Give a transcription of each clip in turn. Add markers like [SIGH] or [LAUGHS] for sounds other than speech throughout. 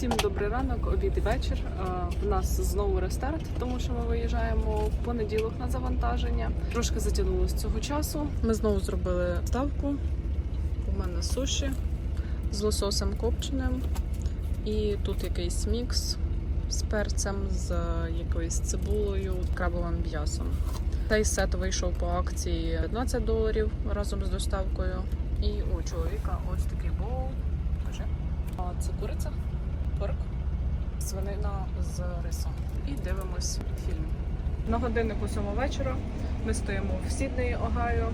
Всім добрий ранок, обід і вечір. Е, У нас знову рестарт, тому що ми виїжджаємо в понеділок на завантаження. Трошки затягнулося цього часу. Ми знову зробили ставку. У мене суші з лососем копченим. І тут якийсь мікс з перцем, з якоюсь цибулею, крабовим м'ясом. Цей сет вийшов по акції 15 доларів разом з доставкою. І у чоловіка ось такий. Покажи. А це куриця, порк, свинина з рисом. І дивимось фільм. На годиннику 7 вечора ми стоїмо в Сіднеї, Огайо.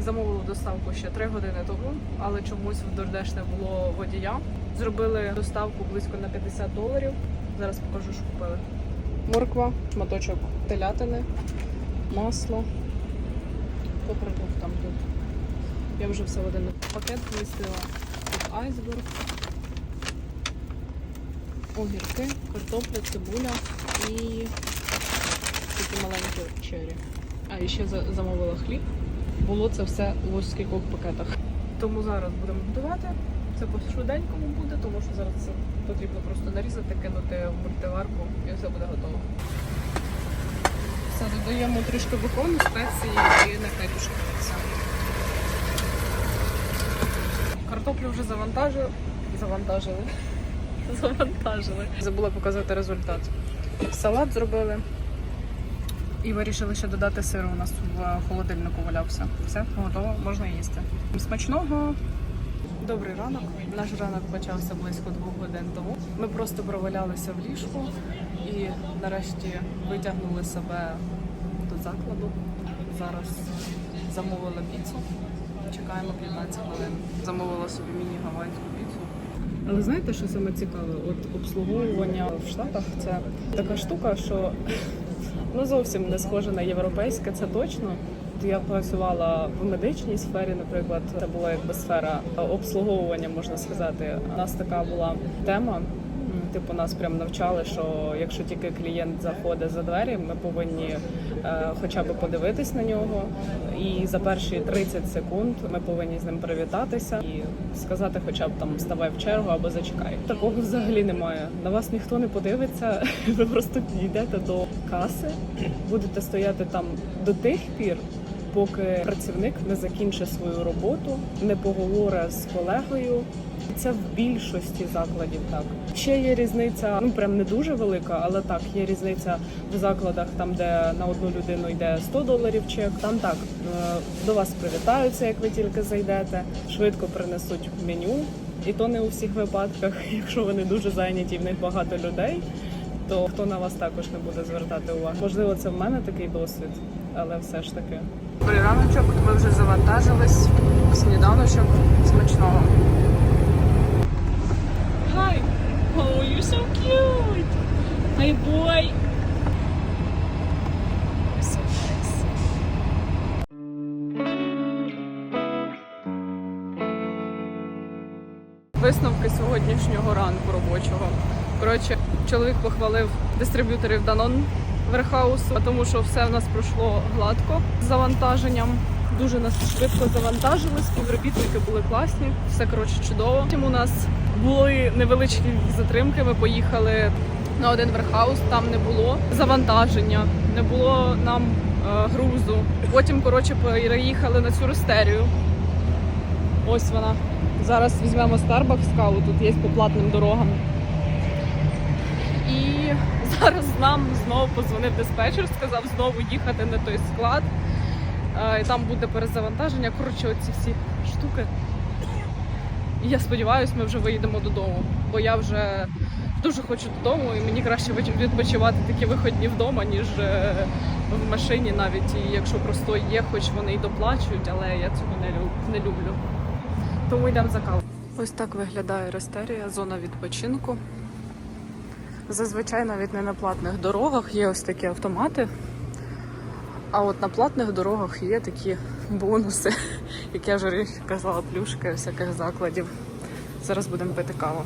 Замовили доставку ще 3 години тому, але чомусь в DoorDash не було водія. Зробили доставку близько на 50 доларів. Зараз покажу, що купили. Морква, шматочок телятини, масло. По продуктам тут. Я вже все в один пакет вмістила. Тут айсберг, огірки, картопля, цибуля і такі маленькі чері. А і ще замовила хліб. Було це все ось скількох пакетах. Тому зараз будемо готувати. Це по швиденькому буде, тому що зараз це потрібно просто нарізати, кинути в мультиварку і все буде готово. Все, додаємо трішки бекону, спеції і накатюшкується. Картоплю вже завантажили. Завантажили. [LAUGHS] Завантажили. Забула показати результат. Салат зробили. І вирішили ще додати сиру. У нас в холодильнику валявся. Все, готово, можна їсти. Смачного. Добрий ранок. Наш ранок почався близько двох годин тому. Ми просто провалялися в ліжку і нарешті витягнули себе до закладу. Зараз замовила піцу. Чекаємо 15 хвилин. Замовила собі міні-гавайську піцу. Але знаєте, що саме цікаве? От обслуговування в Штатах це така штука, що [LAUGHS] ну зовсім не схоже на європейське, це точно. Я працювала в медичній сфері, наприклад, це була якби сфера обслуговування, можна сказати. У нас така була тема. Типу, нас прям навчали, що якщо тільки клієнт заходить за двері, ми повинні е, хоча б подивитись на нього. І за перші 30 секунд ми повинні з ним привітатися і сказати, хоча б там вставай в чергу або зачекай. Такого взагалі немає. На вас ніхто не подивиться. [LAUGHS] Ви просто підійдете до каси, будете стояти там до тих пір. Поки працівник не закінчить свою роботу, не поговорить з колегою, це в більшості закладів так. Ще є різниця, ну прям не дуже велика, але так є різниця в закладах, там де на одну людину йде 100 доларів чек. Там так е, до вас привітаються, як ви тільки зайдете, швидко принесуть меню, і то не у всіх випадках, [LAUGHS] якщо вони дуже зайняті, в них багато людей. То хто на вас також не буде звертати увагу? Можливо, це в мене такий досвід, але все ж таки. Добрий раночок, ми вже завантажились. Сніданочок смачного. You're so cute. Hi, boy. Висновки сьогоднішнього ранку робочого. Коротше, чоловік похвалив дистриб'юторів Danone Верхаусу, тому що все в нас пройшло гладко з завантаженням. Дуже нас швидко завантажили, співробітники були класні, все коротше чудово. Потім у нас були невеличкі затримки. Ми поїхали на один верхаус, там не було завантаження, не було нам е, грузу. Потім коротше переїхали на цю рестерію. Ось вона. Зараз візьмемо Starbucks каву, тут є по платним дорогам. І [LAUGHS] зараз нам знову позвонив диспетчер, сказав знову їхати на той склад. Е, І там буде перезавантаження. Коротше, оці всі штуки. І я сподіваюся, ми вже виїдемо додому, бо я вже дуже хочу додому, і мені краще відпочивати такі виходні вдома, ніж е, в машині навіть. І якщо просто є, хоч вони й доплачують, але я цього не, лю- не люблю. Тому йдемо за каву. Ось так виглядає Рестерія, зона відпочинку. Зазвичай навіть не на платних дорогах є ось такі автомати. А от на платних дорогах є такі бонуси, [LAUGHS] як я вже раніше казала, плюшки всяких закладів. Зараз будемо пити каву.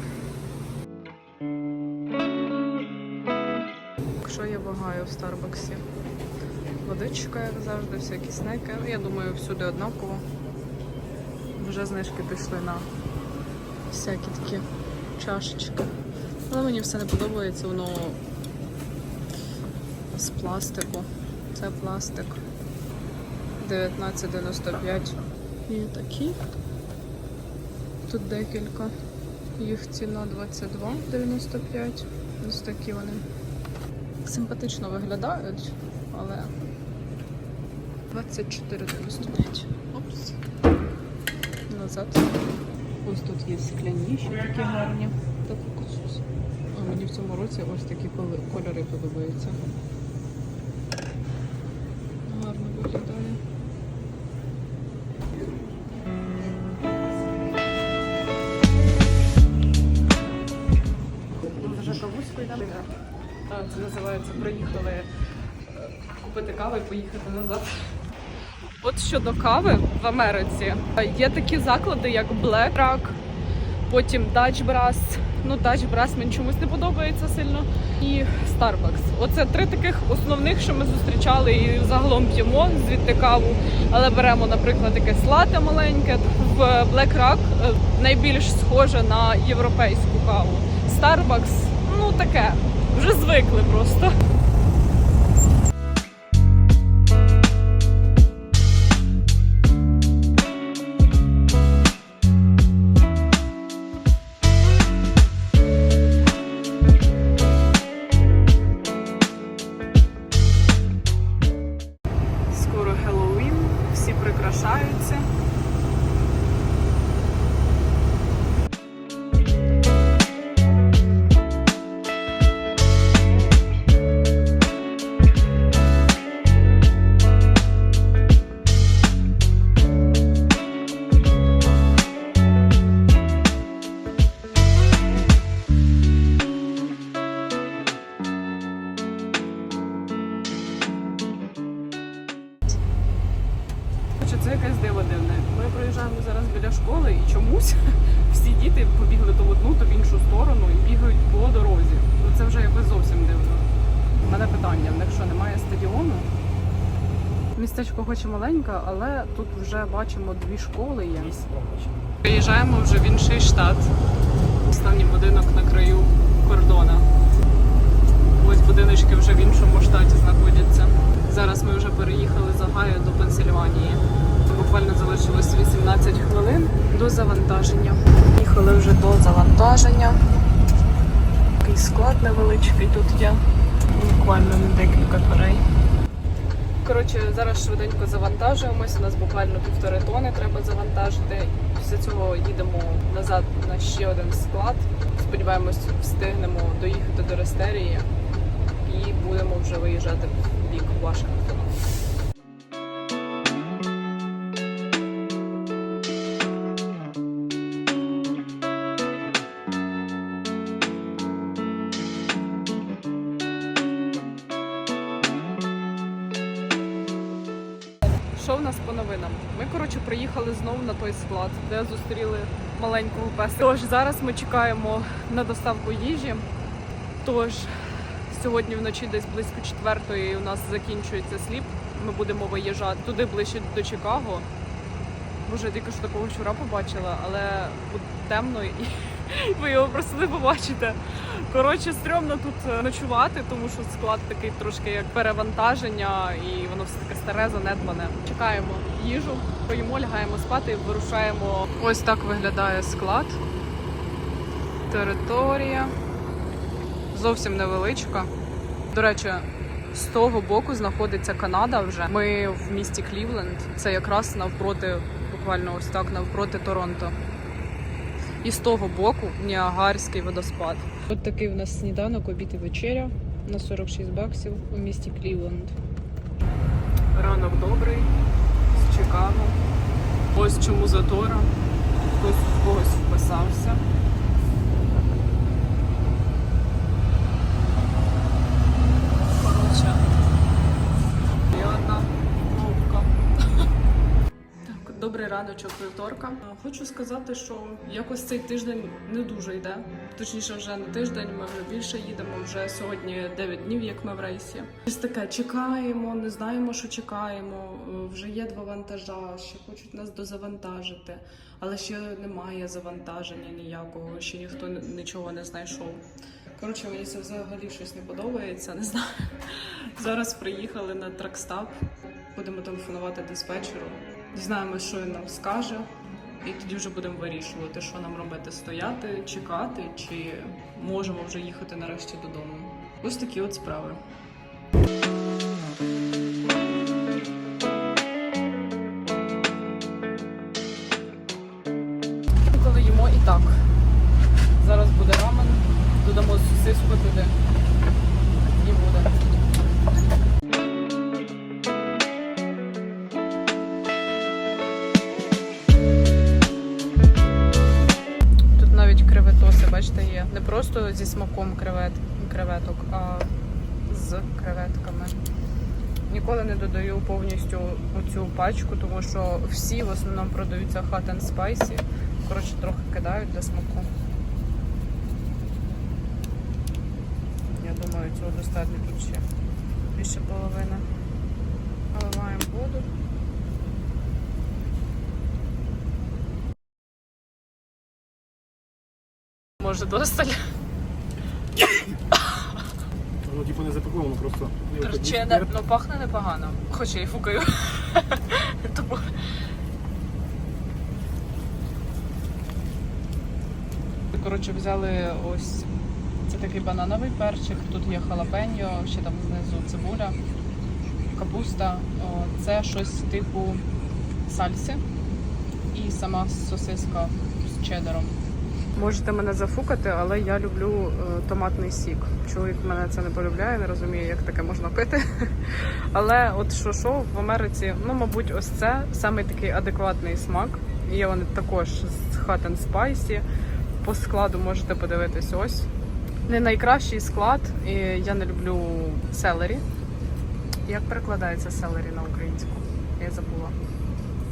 Що я вагаю в Старбаксі? Водичка, як завжди, всякі снеки. Ну, я думаю, всюди однаково. Вже знижки пішли на всякі такі чашечки. Але мені все не подобається, воно з пластику. Це пластик. 19,95. І такі. Тут декілька. Їх ціна 22,95. Ось такі вони. Симпатично виглядають, але 24,95. Опс. Назад. Ось тут є скляні, ще такі гарні. Так, мені в цьому році ось такі кольори подобаються. Це проїхали е, купити кави і поїхати назад. От щодо кави в Америці є такі заклади, як Black Rock, потім Dutch Brass. Ну, Dutch Brass мені чомусь не подобається сильно. І Starbucks. Оце три таких основних, що ми зустрічали і загалом п'ємо звідти каву. Але беремо, наприклад, якесь лате маленьке. В Black Rock е, найбільш схоже на європейську каву. Starbucks, ну таке, вже звикли просто. Тут вже бачимо дві школи є. Приїжджаємо вже в інший штат. Останній будинок на краю кордона. Ось будиночки вже в іншому штаті знаходяться. Зараз ми вже переїхали з Огайо до Пенсильванії. Буквально залишилось 18 хвилин до завантаження. Їхали вже до завантаження. Такий склад невеличкий тут є. Буквально на декілька дверей. Коротше, зараз швиденько завантажуємось. У нас буквально півтори тони треба завантажити. Після цього їдемо назад на ще один склад. Сподіваємось, встигнемо доїхати до Рестерії і будемо вже виїжджати в бік Вашингтона. Що в нас по новинам? Ми коротше приїхали знову на той склад, де зустріли маленького песа. Тож зараз ми чекаємо на доставку їжі. Тож сьогодні вночі десь близько четвертої у нас закінчується сліп. Ми будемо виїжджати туди ближче до Чикаго. Боже, я тільки що такого щура побачила, але буде темно і [LAUGHS] ви його просто не побачите. Коротше, стрьомно тут е, ночувати, тому що склад такий трошки як перевантаження, і воно все таке старе, занедбане. Чекаємо їжу, поїмо, лягаємо спати і вирушаємо. Ось так виглядає склад. Територія зовсім невеличка. До речі, з того боку знаходиться Канада вже. Ми в місті Клівленд. Це якраз навпроти, буквально ось так, навпроти Торонто. І з того боку Ніагарський водоспад. От такий у нас сніданок, обід і вечеря на 46 баксів у місті Клівленд. Ранок добрий з Чикаго. Ось чому затора. Хтось в когось вписався. Коротше, є одна пробка. Так, добрий раночок вівторка. Хочу сказати, що якось цей тиждень не дуже йде. Точніше, вже не тиждень, ми вже більше їдемо. Вже сьогодні 9 днів, як ми в рейсі. Щось таке чекаємо, не знаємо, що чекаємо. Е, Вже є два вантажа, ще хочуть нас дозавантажити, але ще немає завантаження ніякого, ще ніхто нічого не знайшов. Коротше, мені це взагалі щось не подобається, не знаю. [LAUGHS] Зараз приїхали на тракстап, будемо телефонувати диспетчеру, дізнаємося, що він нам скаже, і тоді вже будемо вирішувати, що нам робити: стояти, чекати, чи можемо вже їхати нарешті додому. Ось такі от справи. Коли їмо і так. Зараз буде рамен, додамо сосиску туди. Смаком кревет, креветок, а з креветками. Ніколи не додаю повністю оцю пачку, тому що всі в основному продаються hot and spicy. Коротше, трохи кидають для смаку. Я думаю, цього достатньо тут ще більше половини. Наливаємо воду. Може досталь. Воно типу не запаковано, просто Перчене, ну пахне непогано. Хоч я і фукаю. [LAUGHS] Тому Коротше, взяли ось це такий банановий перчик, тут є халапеньо, ще там знизу цибуля, капуста. Це щось типу сальси і сама сосиска з чедером. Можете мене зафукати, але я люблю е, томатний сік. Чоловік мене це не полюбляє, не розуміє, як таке можна пити. [LAUGHS] Але от що що в Америці, ну мабуть, ось це саме такий адекватний смак. Є вони також з and Spicy. По складу можете подивитись ось. Не найкращий склад, і я не люблю селері. Як перекладається селері на українську? Я забула.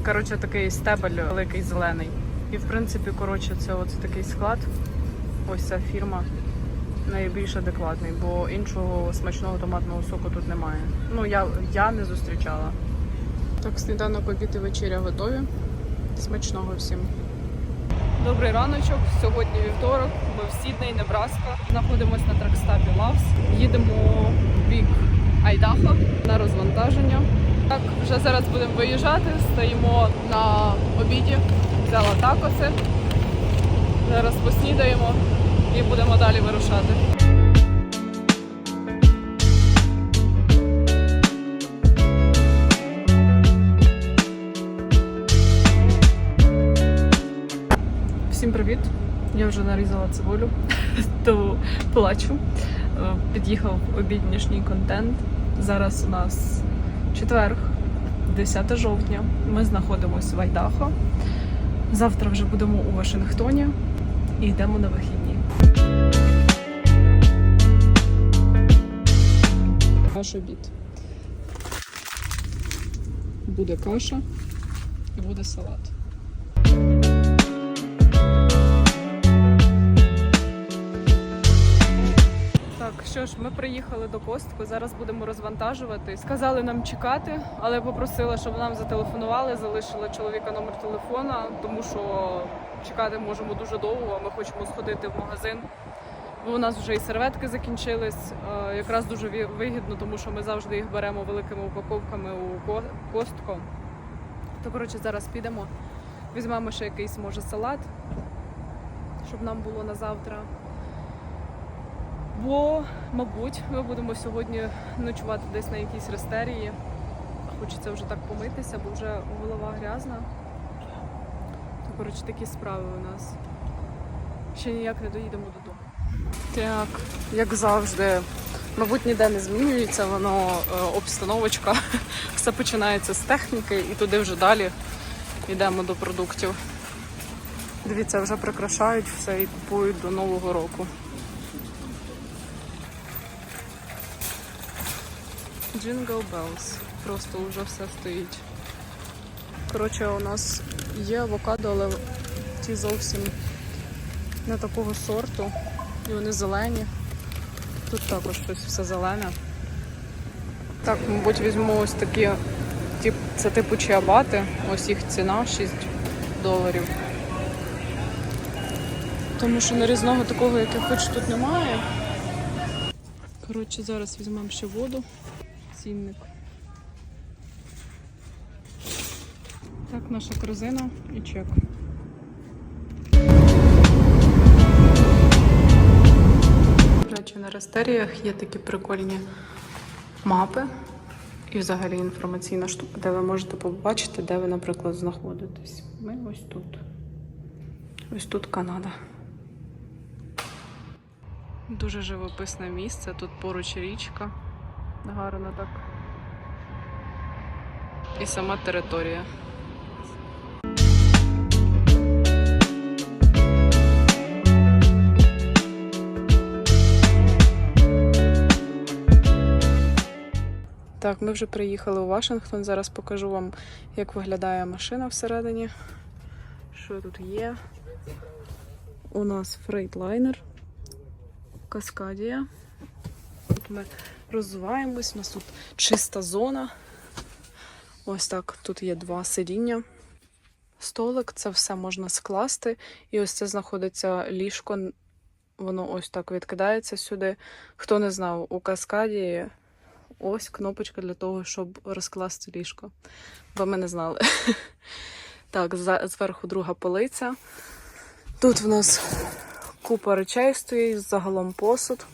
Коротше, такий стебель великий зелений. І в принципі, коротше, це от такий склад. Ось ця фірма найбільш адекватний, бо іншого смачного томатного соку тут немає. Ну, я, я не зустрічала. Так, сніданок, обід і вечеря готові. Смачного всім. Добрий раночок. Сьогодні вівторок. Ми в Сідней, Небраска. Знаходимося на тракстапі Лавс. Їдемо в бік Айдахо на розвантаження. Так, вже зараз будемо виїжджати. Стоїмо на обіді. Взяла такоси. Зараз поснідаємо і будемо далі вирушати. Всім привіт! Я вже нарізала цибулю, [LAUGHS] то плачу. Е, Під'їхав обіднішній контент. Зараз у нас четверг, 10 жовтня. Ми знаходимося в Айдахо. Завтра вже будемо у Вашингтоні і йдемо на вихідні. Наш обід. Буде каша і буде салат. Що ж, ми приїхали до Костку. Зараз будемо розвантажувати. Сказали нам чекати, але попросила, щоб нам зателефонували, залишили чоловіка номер телефона, тому що чекати можемо дуже довго. Ми хочемо сходити в магазин. Бо у нас вже і серветки закінчились. Е, Якраз дуже вигідно, тому що ми завжди їх беремо великими упаковками у Ко- Костко. То коротше, зараз підемо. Візьмемо ще якийсь може салат, щоб нам було на завтра. Бо, мабуть, ми будемо сьогодні ночувати десь на якійсь рестерії. Хочеться вже так помитися, бо вже голова грязна. То, коротше, такі справи у нас. Ще ніяк не доїдемо додому. Так, як завжди, мабуть, ніде не змінюється, воно е, обстановочка. [LAUGHS] Все починається з техніки і туди вже далі йдемо до продуктів. Дивіться, вже прикрашають все і купують до Нового року. Jingle Bells. Просто вже все стоїть. Коротше, у нас є авокадо, але ті зовсім не такого сорту. І вони зелені. Тут також щось все зелене. Так, мабуть, візьму ось такі, це типу чиабати. Ось їх ціна 6 доларів. Тому що нарізного такого, як я хочу, тут немає. Коротше, зараз візьмемо ще воду. Цінник. Так, наша корзина і чек. Речі, на растеріях є такі прикольні мапи і взагалі інформаційна штука, де ви можете побачити, де ви, наприклад, знаходитесь. Ми ось тут. Ось тут Канада. Дуже живописне місце. Тут поруч річка. Гарно так. І сама територія. Так, ми вже приїхали у Вашингтон. Зараз покажу вам, як виглядає машина всередині. Що тут є? У нас фрейтлайнер, Каскадія. Тут ми розвиваємось, у нас тут чиста зона. Ось так, тут є два сидіння. Столик, це все можна скласти. І ось це знаходиться ліжко. Воно ось так відкидається сюди. Хто не знав, у Каскадії ось кнопочка для того, щоб розкласти ліжко. Бо ми не знали. [LAUGHS] Так, зверху друга полиця. Тут в нас купа речей стоїть, загалом посуд.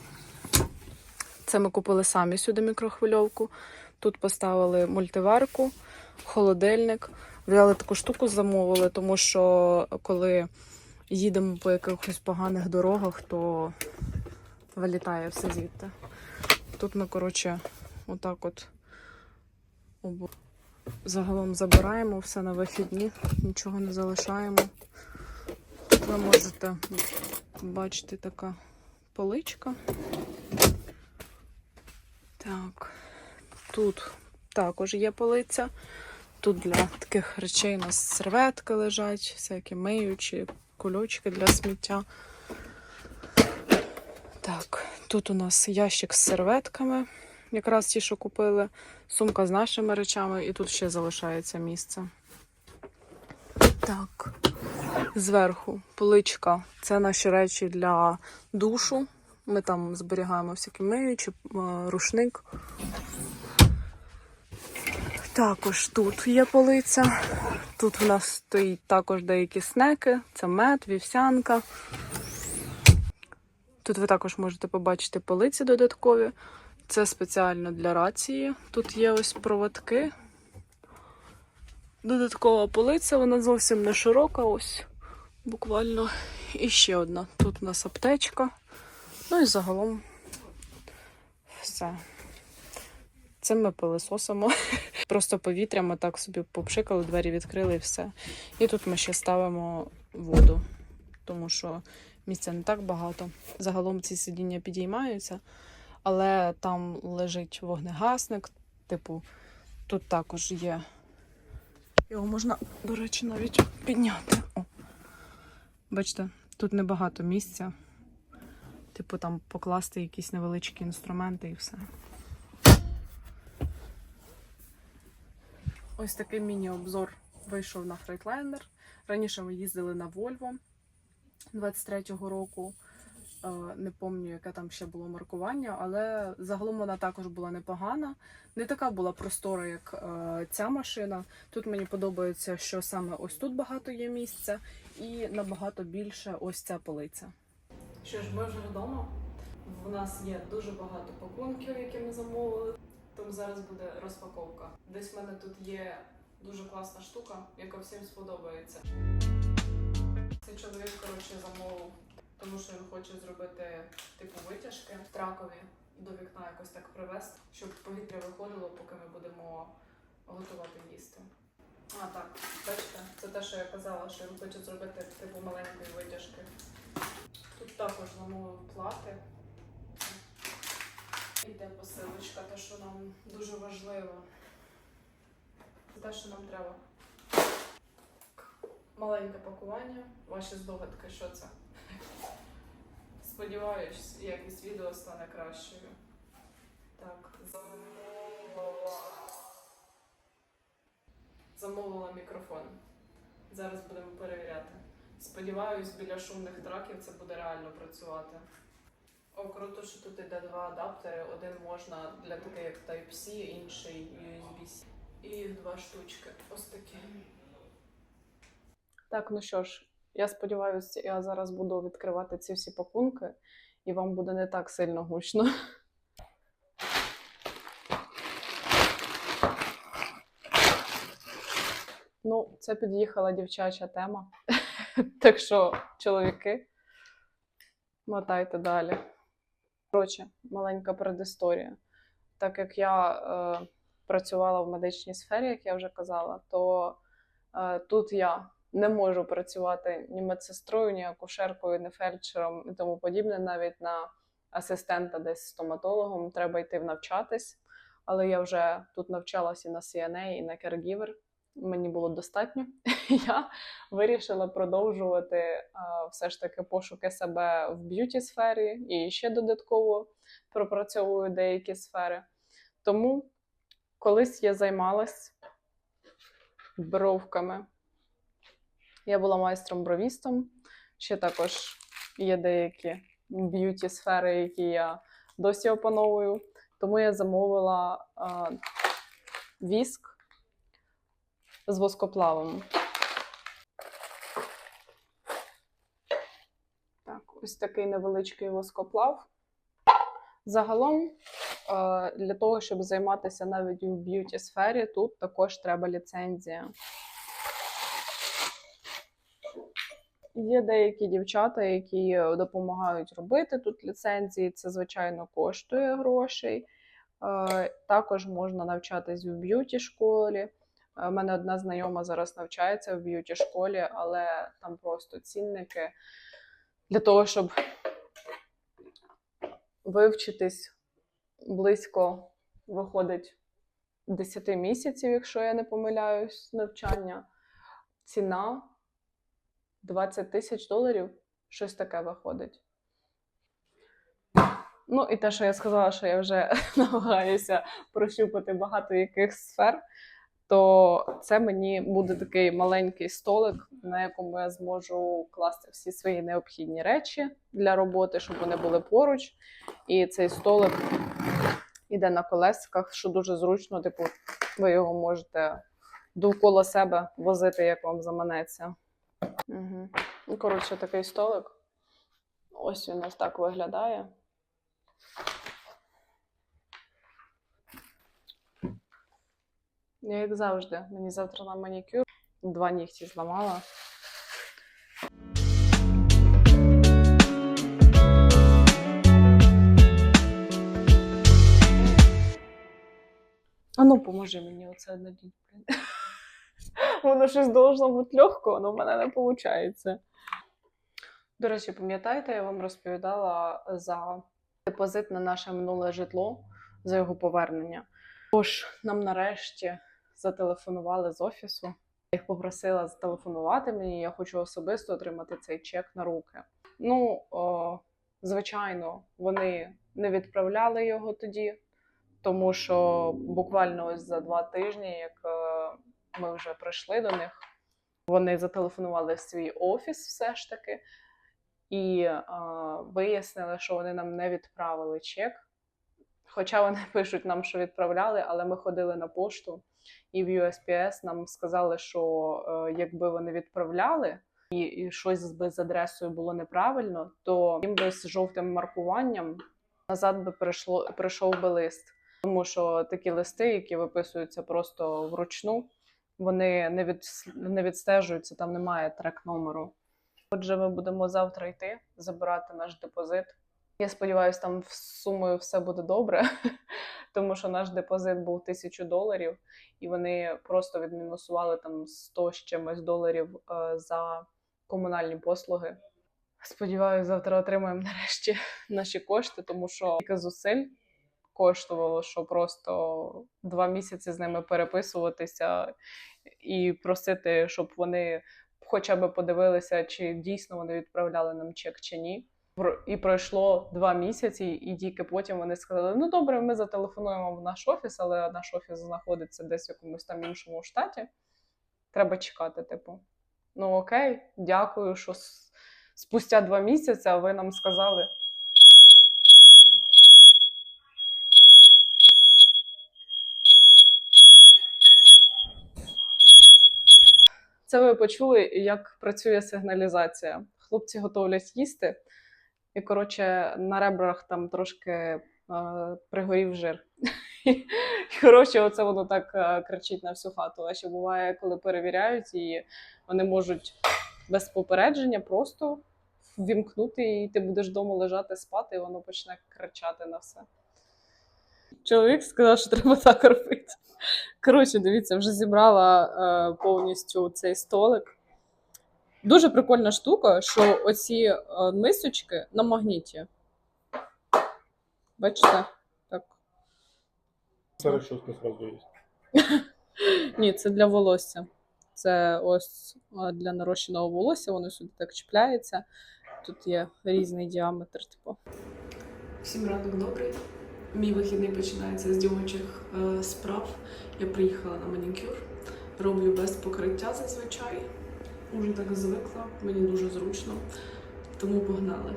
Це ми купили самі сюди мікрохвильовку. Тут поставили мультиварку, холодильник. Взяли таку штуку, замовили, тому що коли їдемо по якихось поганих дорогах, то вилітає все звідти. Тут ми, коротше, отак от загалом забираємо все на вихідні, нічого не залишаємо. Тут ви можете бачити така поличка. Так, тут також є полиця. Тут для таких речей у нас серветки лежать, всякі миючі, кульочки для сміття. Так, тут у нас ящик з серветками, якраз ті, що купили, сумка з нашими речами, і тут ще залишається місце. Так, зверху поличка. Це наші речі для душу. Ми там зберігаємо всякі миючі, е, рушник. Також тут є полиця. Тут в нас стоїть також деякі снеки. Це мед, вівсянка. Тут ви також можете побачити полиці додаткові. Це спеціально для рації. Тут є ось проводки. Додаткова полиця, вона зовсім не широка, ось буквально. І ще одна. Тут у нас аптечка. Ну і загалом все. Цим ми пилисосимо. [LAUGHS] Просто повітря ми так собі попшикали, двері відкрили і все. І тут ми ще ставимо воду, тому що місця не так багато. Загалом ці сидіння підіймаються, але там лежить вогнегасник. Типу, тут також є. Його можна, до речі, навіть підняти. О. Бачите, тут небагато місця. Типу, там покласти якісь невеличкі інструменти і все. Ось такий міні-обзор вийшов на Freightliner. Раніше ми їздили на Volvo 23-го року. Е, Не пам'ятаю, яке там ще було маркування, але загалом вона також була непогана. Не така була простора, як е, ця машина. Тут мені подобається, що саме ось тут багато є місця, і набагато більше ось ця полиця. Що ж, ми вже вдома. В нас є дуже багато пакунків, які ми замовили. Тому зараз буде розпаковка. Десь в мене тут є дуже класна штука, яка всім сподобається. Цей чоловік, коротше, замовив, тому що він хоче зробити типу витяжки в тракові до вікна якось так привезти, щоб повітря виходило, поки ми будемо готувати їсти. А, так, бачите, це те, що я казала, що він хоче зробити типу маленької витяжки. Також замовив плати. Іде посилочка, те, що нам дуже важливо. Те, що нам треба. Маленьке пакування. Ваші здогадки, що це? Сподіваюсь, якість відео стане кращою. Так, замовила. Замовила мікрофон. Зараз будемо перевіряти. Сподіваюсь, біля шумних траків це буде реально працювати. О, круто, що тут іде два адаптери. Один можна для таких як Type-C, інший USB-C. І два штучки. Ось такі. Так, ну що ж, я сподіваюся, я зараз буду відкривати ці всі пакунки, і вам буде не так сильно гучно. Ну, це під'їхала дівчача тема. [LAUGHS] Так що, чоловіки, мотайте далі. Коротше, маленька предісторія. Так як я е, працювала в медичній сфері, як я вже казала, то е, тут я не можу працювати ні медсестрою, ні акушеркою, ні фельдшером і тому подібне, навіть на асистента десь стоматологом треба йти навчатись. Але я вже тут навчалася і на CNA, і на caregiver. Мені було достатньо. [LAUGHS] Я вирішила продовжувати все ж таки пошуки себе в б'юті сфері і ще додатково пропрацьовую деякі сфери. Тому колись я займалась бровками. Я була майстром-бровістом. Ще також є деякі б'юті сфери, які я досі опановую. Тому я замовила е, віск з воскоплавом. Так, ось такий невеличкий воскоплав. Загалом, е, для того, щоб займатися навіть у б'юті сфері, тут також треба ліцензія. Є деякі дівчата, які допомагають робити тут ліцензії. Це, звичайно, коштує грошей. Е, Також можна навчатись в б'юті школі. У Е, мене одна знайома зараз навчається в б'юті школі, але там просто цінники для того, щоб вивчитись близько виходить 10 місяців, якщо я не помиляюсь, навчання. Ціна 20 тисяч доларів, щось таке виходить. Ну, і те, що я сказала, що я вже [LAUGHS] намагаюся прощупати багато яких сфер, то це мені буде такий маленький столик, на якому я зможу класти всі свої необхідні речі для роботи, щоб вони були поруч. І цей столик іде на колесиках, що дуже зручно, типу, ви його можете довкола себе возити, як вам заманеться. Угу. Коротше, такий столик. Ось він ось так виглядає. Я як завжди, мені завтра на манікюр. Два нігті зламала. А ну, поможи мені оце надіть. [LAUGHS] Воно щось должно бути легко, але в мене не виходить. До речі, пам'ятаєте, я вам розповідала за депозит на наше минуле житло, за його повернення. Тож нам нарешті зателефонували з офісу. Я їх попросила зателефонувати мені. Я хочу особисто отримати цей чек на руки. Ну, о, звичайно, вони не відправляли його тоді, тому що буквально ось за два тижні, як е, ми вже прийшли до них, вони зателефонували в свій офіс все ж таки і е, вияснили, що вони нам не відправили чек. Хоча вони [LAUGHS] пишуть нам, що відправляли, але ми ходили на пошту, і в USPS нам сказали, що е, якби вони відправляли і, і щось би з адресою було неправильно, то їм би з жовтим маркуванням назад би прийшло, прийшов би лист. Тому що такі листи, які виписуються просто вручну, вони не, від, не відстежуються, там немає трек номеру. Отже, ми будемо завтра йти забирати наш депозит. Я сподіваюся, там з сумою все буде добре, [LAUGHS] тому що наш депозит був тисячу доларів, і вони просто відмінусували там 100 з чимось доларів е, за комунальні послуги. Сподіваюся, завтра отримаємо нарешті [LAUGHS] наші кошти, тому що кілька зусиль коштувало, що просто два місяці з ними переписуватися і просити, щоб вони хоча б подивилися, чи дійсно вони відправляли нам чек чи ні. І пройшло два місяці, і тільки потім вони сказали: ну добре, ми зателефонуємо в наш офіс, але наш офіс знаходиться десь в якомусь там іншому штаті. Треба чекати, типу. Ну окей, дякую, що спустя два місяці ви нам сказали. Це ви почули, як працює сигналізація. Хлопці готовлять їсти і коротше на ребрах там трошки е, пригорів жир. І, [LAUGHS] коротше, оце воно так е, кричить на всю хату. А ще буває, коли перевіряють і вони можуть без попередження просто вімкнути, і ти будеш вдома лежати спати, і воно почне кричати на все. Чоловік сказав, що треба так робити. Коротше, дивіться, вже зібрала е, повністю цей столик. Дуже прикольна штука, що оці е, мисочки на магніті. Бачите? Так. Це розчоска сразу є. [LAUGHS] Ні, це для волосся. Це ось е, для нарощеного волосся, воно сюди так чіпляється. Тут є різний діаметр, типу. Всім ранок добрий. Мій вихідний починається з дівочих е, справ. Я приїхала на манікюр. Роблю без покриття зазвичай. Уже так звикла, мені дуже зручно. Тому погнали.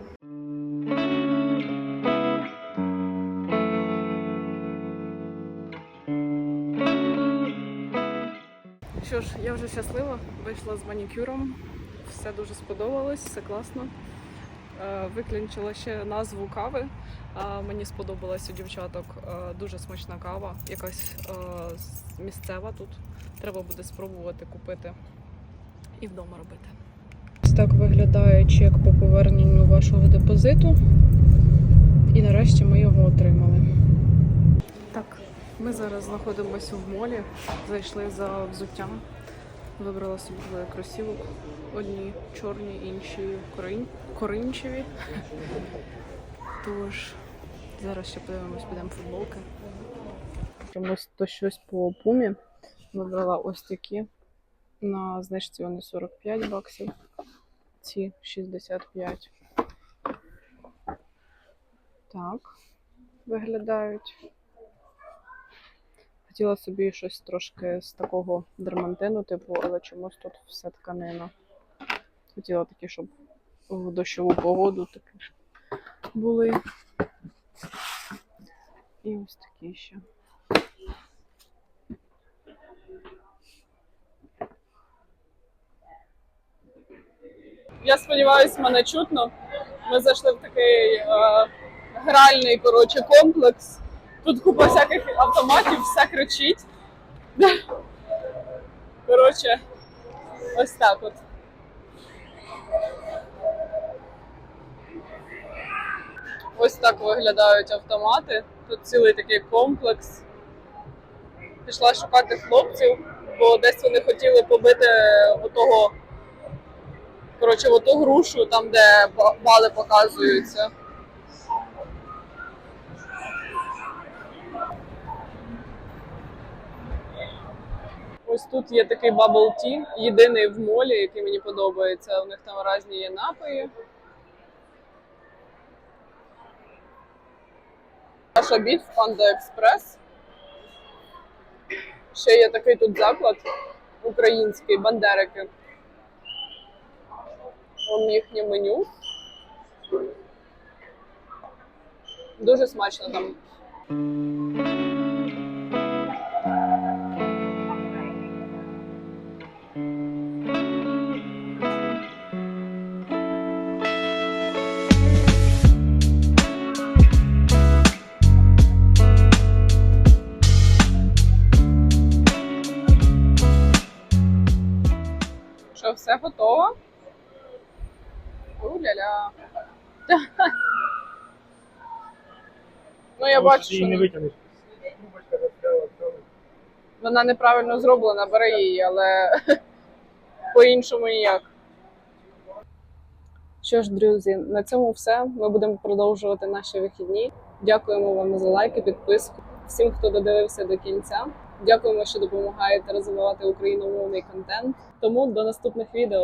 Що ж, я вже щаслива, вийшла з манікюром. Все дуже сподобалось, все класно. Е, Виклінчила ще назву кави. Мені сподобалась у дівчаток е, дуже смачна кава, якась е, місцева тут. Треба буде спробувати купити і вдома робити. Ось так виглядає чек по поверненню вашого депозиту. І нарешті ми його отримали. Так, ми зараз знаходимося в молі, зайшли за взуттям. Вибрала собі двоє кросівок. Одні чорні, інші корин... коринчеві. Тож зараз ще подивимось, підемо футболки. Чомусь то щось по пумі. Вибрала ось такі. На знижці вони 45 баксів. Ці 65. Так, виглядають. Хотіла собі щось трошки з такого дермантину, типу, але чомусь тут все тканина. Хотіла такі, щоб в дощову погоду такі були. І ось такі ще. Я сподіваюся, мене чутно. Ми зайшли в такий е, гральний коротше, комплекс. Тут купа всяких автоматів, все кричить. Коротше, ось так от. Ось так виглядають автомати. Тут цілий такий комплекс. Пішла шукати хлопців, бо десь вони хотіли побити отого, коротше, оту грушу, там, де ба- бали показуються. Ось тут є такий bubble tea, єдиний в молі, який мені подобається. У них там різні є напої. Наш обід в Панда Експрес. Ще є такий тут заклад український, бандерики. Вон їхнє меню. Дуже смачно там. Бачу, що її не витягнеш. Вона неправильно зроблена, бери її, але [LAUGHS] по-іншому ніяк. Що ж, друзі, на цьому все. Ми будемо продовжувати наші вихідні. Дякуємо вам за лайки, підписку. Всім, хто додивився до кінця. Дякуємо, що допомагаєте розвивати україномовний контент. Тому до наступних відео.